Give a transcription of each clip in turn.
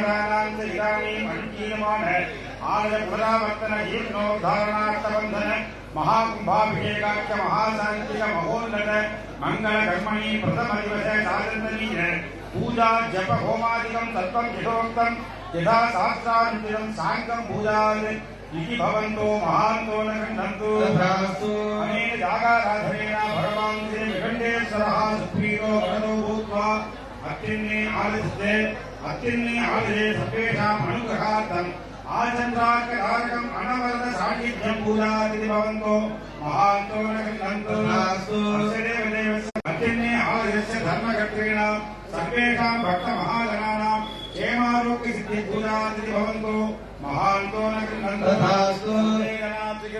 देवदानांत इदानी मणिकीनमान महाकुंभाभिषेकाख्य महाशांतिक महोन्नत मंगल कर्मणि प्रथम दिवसे साधननीय पूजा जप होमादिकं तत्त्वं यथोक्तं यथा शास्त्रानुदिनं साङ्गं पूजान् इति भवन्तो महान्तो न गृह्णन्तु अनेन जागाराधनेन भगवान् श्रीविखण्डेश्वरः सुप्रीतो भगतो भूत्वा अत्युन्ने आदिष्टे అత్యున్ని ఆదిరే సర్వేషాం అనుగ్రహార్థం ఆచంద్రాకరాకం అనవరత సాన్నిధ్యం పూజాదితి భవంతో మహాంతో నకంతో నాస్తు అస్యదేవ దేవస్య అత్యున్ని ఆదిరస్య ధర్మకర్తృణాం సర్వేషాం భక్త మహాజనానాం క్షేమారోగ్య సిద్ధి పూజాదితి భవంతో మహాంతో నకంతో न गृह्णन्तु तथास्तु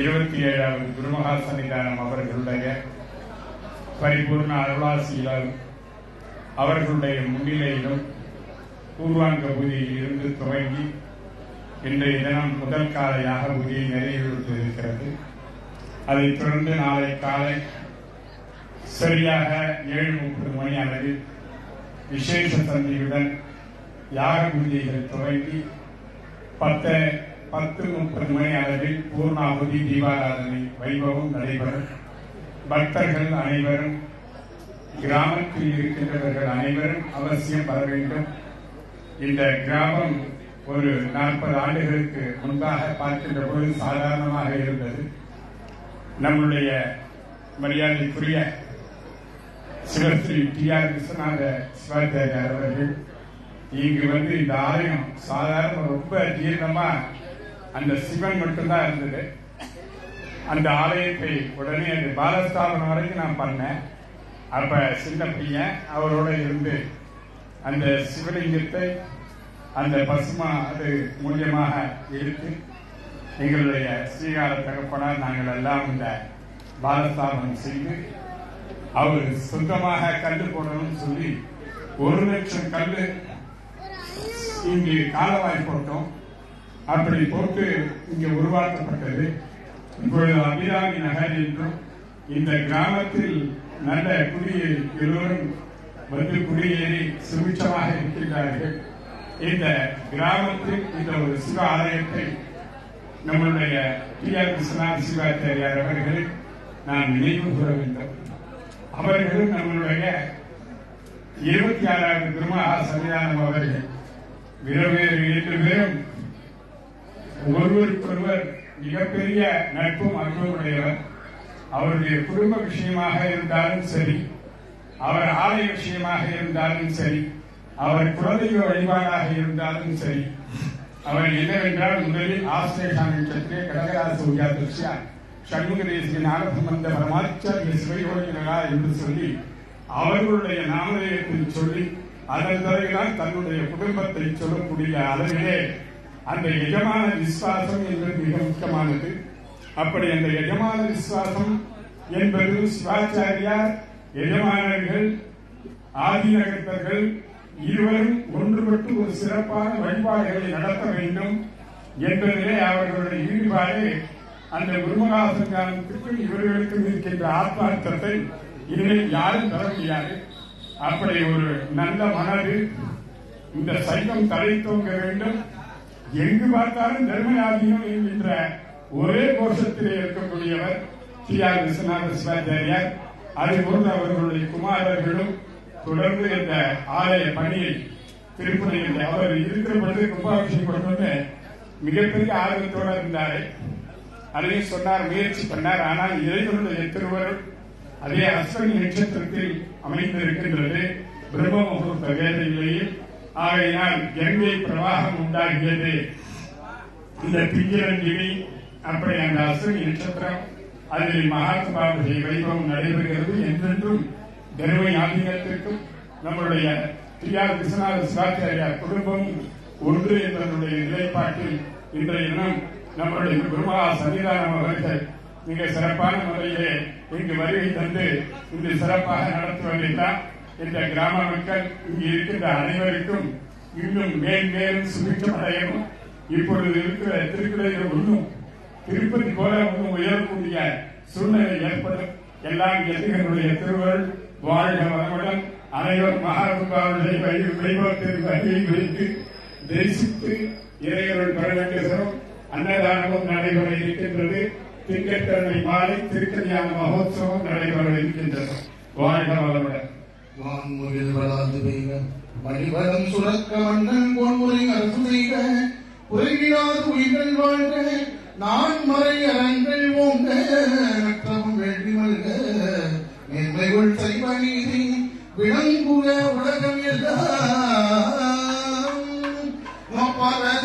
இருபத்தி ஏழாவது குருமகா சன்னிதானம் அவர்களுடைய பரிபூர்ண அருளாசியிலும் அவர்களுடைய முன்னிலையிலும் பூர்வாங்க பூஜையில் இருந்து துவங்கி இன்றைய தினம் முதல் கால யாக பூஜையை நிறைவேற்று இருக்கிறது. அதைத் தொடர்ந்து நாளை காலை சரியாக ஏழு முப்பது மணி அளவில் விசேஷ சந்தையுடன் யாக பூஜைகள் துவங்கி பத்து பத்து முப்பது மணி அளவில் பூர்ணாகுதி தீபாராதனை வைபவம் நடைபெறும். பக்தர்கள் அனைவரும் கிராமத்தில் இருக்கின்றவர்கள் அனைவரும் அவசியம் வர வேண்டும். இந்த கிராமம் ஒரு நாற்பது ஆண்டுகளுக்கு முன்பாக பார்க்கின்ற பொழுது சாதாரணமாக இருந்தது. நம்முடைய மரியாதைக்குரிய சிவஸ்ரீ டி ஆர் விஸ்வநாத சிவாச்சாரியார் அவர்கள் இங்கு வந்து இந்த ஆலயம் சாதாரண ரொம்ப ஜீர்ணமா அந்த சிவன் மட்டும்தான் இருந்தது. அந்த ஆலயத்தை உடனே அந்த பாலஸ்தாபனம் வரைக்கும் நான் பண்ணேன். அப்ப சின்ன பையன் அவரோட இருந்து அந்த சிவலிங்கத்தை அந்த பசுமா அது மூலியமாக எடுத்து எங்களுடைய ஸ்ரீகார தகப்பனார் நாங்கள் எல்லாம் இந்த பாலஸ்தாபனம் செய்து அவர் சொந்தமாக கல்லு போடணும்னு சொல்லி ஒரு லட்சம் கல்லு இங்கு காலவாய் போட்டோம். அப்படி போட்டு இங்கே உருவாக்கப்பட்டது. இப்பொழுது அபிராமி நகர் என்றும் இந்த கிராமத்தில் நல்ல குடியை எல்லோரும் வந்து குடியேறி சுபிட்சமாக இருக்கின்றார்கள். இந்த கிராமத்தில் இந்த ஒரு சிவ ஆலயத்தை நம்மளுடைய டி ஆர் விஸ்வநாத் சிவாச்சாரியார் அவர்களை நான் நினைவு கூற வேண்டும். அவர்களும் நம்மளுடைய இருபத்தி ஆறாவது திருமகா சன்னிதானம் அவர்கள். விரவேறு இரண்டு பேரும் ஒருவருக்கொருவர் மிகப்பெரிய நட்பும் அன்புடையவர் அவருடைய குடும்ப விஷயமாக இருந்தாலும் சரி அவர் ஆலய விஷயமாக இருந்தாலும் சரி அவர் குலதெய்வ வழிபாடாக இருந்தாலும் சரி அவர் என்னவென்றால் முதலில் ஆசிரியர் நட்சத்திரே கடகராச உஜாதிருஷ்யா சண்முக தேசிய நாகசம்பந்த பரமாச்சாரிய சிவயோகிகளா என்று சொல்லி அவர்களுடைய நாமதேயத்தை சொல்லி அதன் பிறகுதான் தன்னுடைய குடும்பத்தை சொல்லக்கூடிய அளவிலே அந்த எஜமான விசுவாசம் என்பது மிக முக்கியமானது. அப்படி அந்த எஜமான விசுவாசம் என்பது சிவாச்சாரியார் எஜமானர்கள் ஆதிநகர்த்தர்கள் இருவரும் ஒன்றுபட்டு ஒரு சிறப்பான வழிபாடுகளை நடத்த வேண்டும் என்பதிலே அவர்களுடைய ஈடுபாடு அந்த குருமகாசங்கானத்திற்கும் இவர்களுக்கும் இருக்கின்ற ஆத்மார்த்தத்தை இனிமேல் யாரும் தர முடியாது. அப்படி ஒரு நல்ல மனது இந்த சைவம் தலை தோங்க வேண்டும். எங்கு பார்த்தாலும் தர்மயாதியம் என்கின்ற ஒரே கோஷத்திலே இருக்கக்கூடியவர் டி ஆர் விஸ்வநாத சிவாச்சாரியார் அதுபோன்று அவர்களுடைய குமாரர்களும் தொடர்ந்து இந்த ஆலய பணியை திருப்பணியில் அவர் இருக்கிற பொழுது கும்பாபிஷேகம் கொண்டு வந்து மிகப்பெரிய ஆர்வத்தோடு இருந்தாரு. அதையும் சொன்னார் முயற்சி பண்ணார். ஆனால் இறைவனுடைய திருவருள் அதே அஸ்வனி நட்சத்திரத்தில் அமைந்திருக்கின்றது. பிரம்ம முகூர்த்த வேலையிலேயே ஆகையினால் கங்கை பிரவாகம் உண்டாகியது. இந்த பிங்கிரங்கிரி அப்படி அந்த அஸ்வினி நட்சத்திரம் அதில் மகாத்மா வைபவம் நடைபெறுகிறது. என்றென்றும் தருமை ஆதீனத்திற்கும் நம்முடைய டி ஆர் விஸ்வநாத சிவாச்சாரியார் குடும்பம் ஒன்று என்பதனுடைய நிலைப்பாட்டில் இன்றைய தினம் நம்முடைய குருமகா சன்னிதானம் அவர்கள் மிக சிறப்பான முறையிலே இங்கு வருகை தந்து இந்த சிறப்பாக நடத்துவதைத்தான் இந்த கிராம மக்கள் இங்கு இருக்கின்ற அனைவருக்கும் இன்னும் மேல் மேலும் சுபிட்சம் அடையவும் இப்பொழுது இருக்கிற திருக்குறள் ஒன்றும் திருப்பதி போல ஒன்றும் உயரக்கூடிய சூழ்நிலை ஏற்படும். எல்லாம் எதிர்களுடைய திருவருள் வாழ்க வளமுடன். அனைவரும் மகாத்மாவுடைய வழி வைபவத்திற்கு வழியை வைத்து தரிசித்து இறையருள் பெற வேண்டுகிறோம் அன்னதானமும் நடைபெற இருக்கின்றது. திங்கட்கிழமை மாலை திருக்கல்யாண மகோத்சவம் நடைபெற இருக்கின்றது. வாழ்க வளமுடன். வான்முகில் வளாது பெய்க. மணிவரம் சுரக்க மன்னன் பொன்முறை அரசு செய்க. குறைவிலாது உயிர்கள் வாழ்க. நான் மறை அரங்கள் ஓங்க. நற்றவும் வேள்வி மல்க. மேன்மைகள் செய்வ நீதி. விளங்குக உலகம் எல்லாம். மப்பரதி